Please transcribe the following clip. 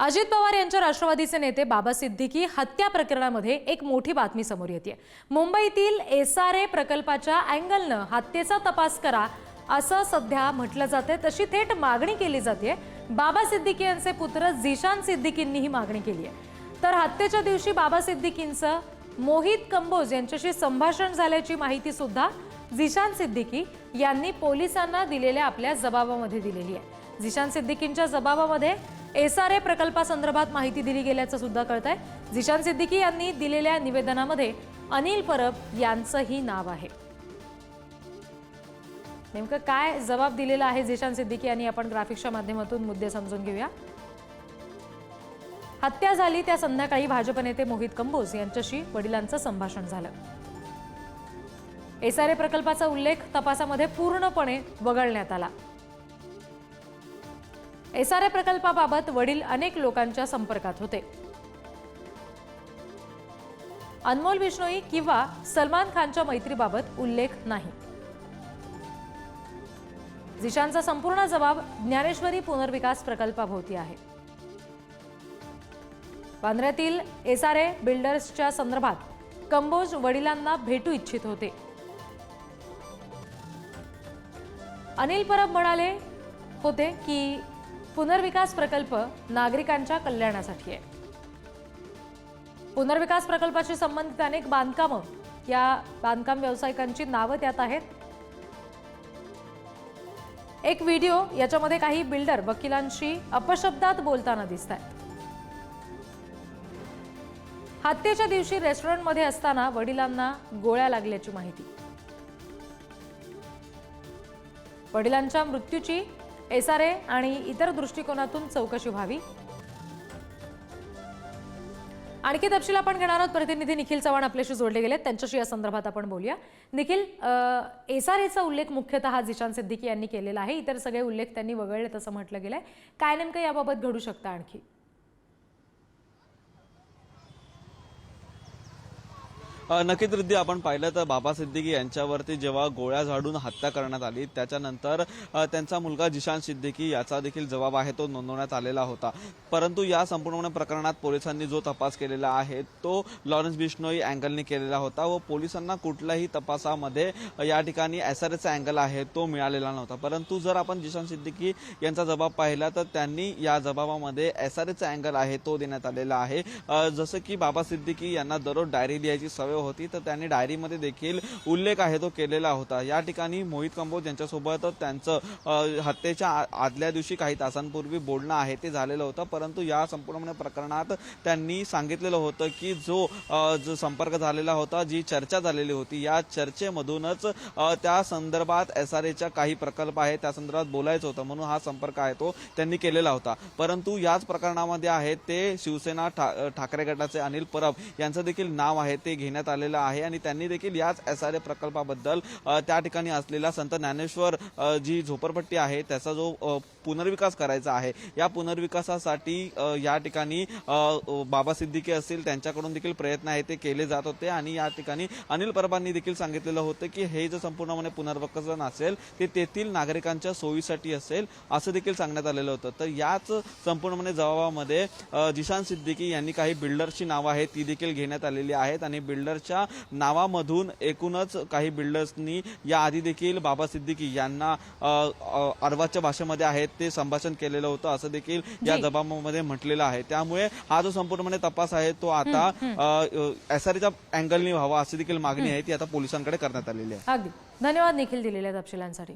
अजित पवार यांच्या राष्ट्रवादीचे नेते बाबा सिद्दीकी हत्या प्रकरणामध्ये एक मोठी बातमी समोर येते मुंबईतील एस आर ए प्रकल्पाच्या अँगलनं हत्येचा तपास करा असं सध्या म्हटलं जाते तशी थेट मागणी केली जाते बाबा सिद्दीकी यांचे पुत्र झिशान सिद्दीकींनी ही मागणी केली आहे. तर हत्येच्या दिवशी बाबा सिद्दीकींचं मोहित कंबोज यांच्याशी संभाषण झाल्याची माहिती सुद्धा झिशान सिद्दीकी यांनी पोलिसांना दिलेल्या आपल्या जबाबामध्ये दिलेली आहे. झिशान सिद्दीकींच्या जबाबामध्ये एस आर ए प्रकल्पासंदर्भात माहिती दिली गेल्याचं सुद्धा कळत आहे झिशान सिद्दीकी यांनी दिलेल्या निवेदनामध्ये अनिल परब यांचंही नाव आहे. नेमकं काय जबाब दिलेला आहे झिशान सिद्दीकी यांनी? आपण ग्राफिक्सच्या माध्यमातून मुद्दे समजून घेऊया. हत्या झाली त्या संध्याकाळी भाजप नेते मोहित कंबोज यांच्याशी वडिलांचं संभाषण झालं. एस आर ए प्रकल्पाचा उल्लेख तपासामध्ये पूर्णपणे वगळण्यात आला. एस आर ए प्रकल्पाबाबत वडील अनेक लोकांच्या संपर्कात होते. अनमोल बिश्नोई किंवा सलमान खानच्या मैत्रीबाबत उल्लेख नाही. झिशानचा संपूर्ण जबाब ज्ञानेश्वरी पुनर्विकास प्रकल्पाभोवती आहे. बांद्र्यातील एस आर ए बिल्डर्सच्या संदर्भात कंबोज वडिलांना भेटू इच्छित होते. अनिल परब म्हणाले होते की पुनर्विकास प्रकल्प नागरिकांच्या कल्याणासाठी आहे. पुनर्विकास प्रकल्पाशी संबंधित अनेक बांधकामं या बांधकाम व्यावसायिकांची नावं त्यात आहेत. एक व्हिडिओ याच्यामध्ये काही बिल्डर वकिलांशी अपशब्दात बोलताना दिसत आहेत हत्येच्या दिवशी रेस्टॉरंटमध्ये असताना वडिलांना गोळ्या लागल्याची माहिती. वडिलांच्या मृत्यूची एस आर ए आणि इतर दृष्टिकोनातून चौकशी व्हावी. आणखी तपशील आपण घेणार आहोत. प्रतिनिधी निखिल चव्हाण आपल्याशी जोडले गेले त्यांच्याशी या संदर्भात आपण बोलूया. निखिल एस आर एचा उल्लेख मुख्यतः जिशान सिद्दीकी यांनी केलेला आहे. इतर सगळे उल्लेख त्यांनी वगळले तसं म्हटलं गेलंय. काय नेमकं याबाबत घडू शकतं आणखी? नक्कीच रिद्धी आपण पाहिलं तर बाबा सिद्दीकी यांच्यावरती जेव्हा गोळ्या झाडून हत्या करण्यात आली त्याच्यानंतर त्यांचा मुलगा जिशान सिद्दीकी याचा देखील जबाब आहे तो नोंदवण्यात आलेला होता. परंतु या संपूर्ण प्रकरणात पोलिसांनी जो तपास केलेला आहे तो लॉरेन्स बिश्नोई अँगलने केलेला होता व पोलिसांना कुठल्याही तपासामध्ये या ठिकाणी एस आर एचा अँगल आहे तो मिळालेला नव्हता. परंतु जर आपण जिशान सिद्दीकी यांचा जबाब पाहिला तर त्यांनी या जबाबामध्ये एस आर एचा अँगल आहे तो देण्यात आलेला आहे. जसं की बाबा सिद्दीकी यांना दररोज डायरी लिहायची सवय होती तर त्यांनी डायरीमध्ये देखील उल्लेख आहे तो केलेला होता. या ठिकाणी मोहित कंबोज यांच्यासोबत त्यांचं हत्येच्या आदल्या दिवशी काही तासांपूर्वी बोलणं आहे ते झालेलं होतं. परंतु या संपूर्ण प्रकरणात त्यांनी सांगितलेलं होतं की जो जो संपर्क झालेला होता जी चर्चा झालेली होती या चर्चेमधूनच त्या संदर्भात एस आर एच्या काही प्रकल्प आहे त्या संदर्भात बोलायचं होतं म्हणून हा संपर्क आहे तो त्यांनी केलेला होता. परंतु याच प्रकरणामध्ये आहे ते शिवसेना ठा- ठाकरे गटाचे अनिल परब यांचं देखील नाव आहे ते घेण्यात आलेलं आहे आणि त्यांनी देखील याच एस आर ए प्रकल्पाबद्दल त्या ठिकाणी असलेला संत ज्ञानेश्वर जी झोपडपट्टी आहे त्याचा जो पुनर्विकास करायचा आहे या पुनर्विकासासाठी या ठिकाणी बाबा सिद्दीकी असतील त्यांच्याकडून देखील प्रयत्न आहे ते केले जात होते आणि या ठिकाणी अनिल परबांनी देखील सांगितलेलं होतं की हे जे संपूर्णपणे पुनर्वकसन असेल ते तेथील नागरिकांच्या सोयीसाठी असेल असं देखील सांगण्यात आलेलं होतं. तर याच संपूर्णपणे जबाबामध्ये जिशान सिद्दीकी यांनी काही बिल्डर्सची नावं आहेत ती देखील घेण्यात आलेली आहेत आणि बिल्डरच्या नावामधून एकूणच काही बिल्डर्सनी याआधी देखील बाबा सिद्दीकी यांना अर्वाच्या भाषेमध्ये आहेत ते संभाषण केलेलं होतं असं देखील या. जबाबामध्ये म्हटलेलं आहे. त्यामुळे हा जो संपूर्णपणे तपास आहे तो आता एस आर एच्या अँगलनी व्हावा अशी देखील मागणी आहे ती आता पोलिसांकडे करण्यात आलेली आहे. अगदी. धन्यवाद निखिल दिलेल्या तपशिलांसाठी.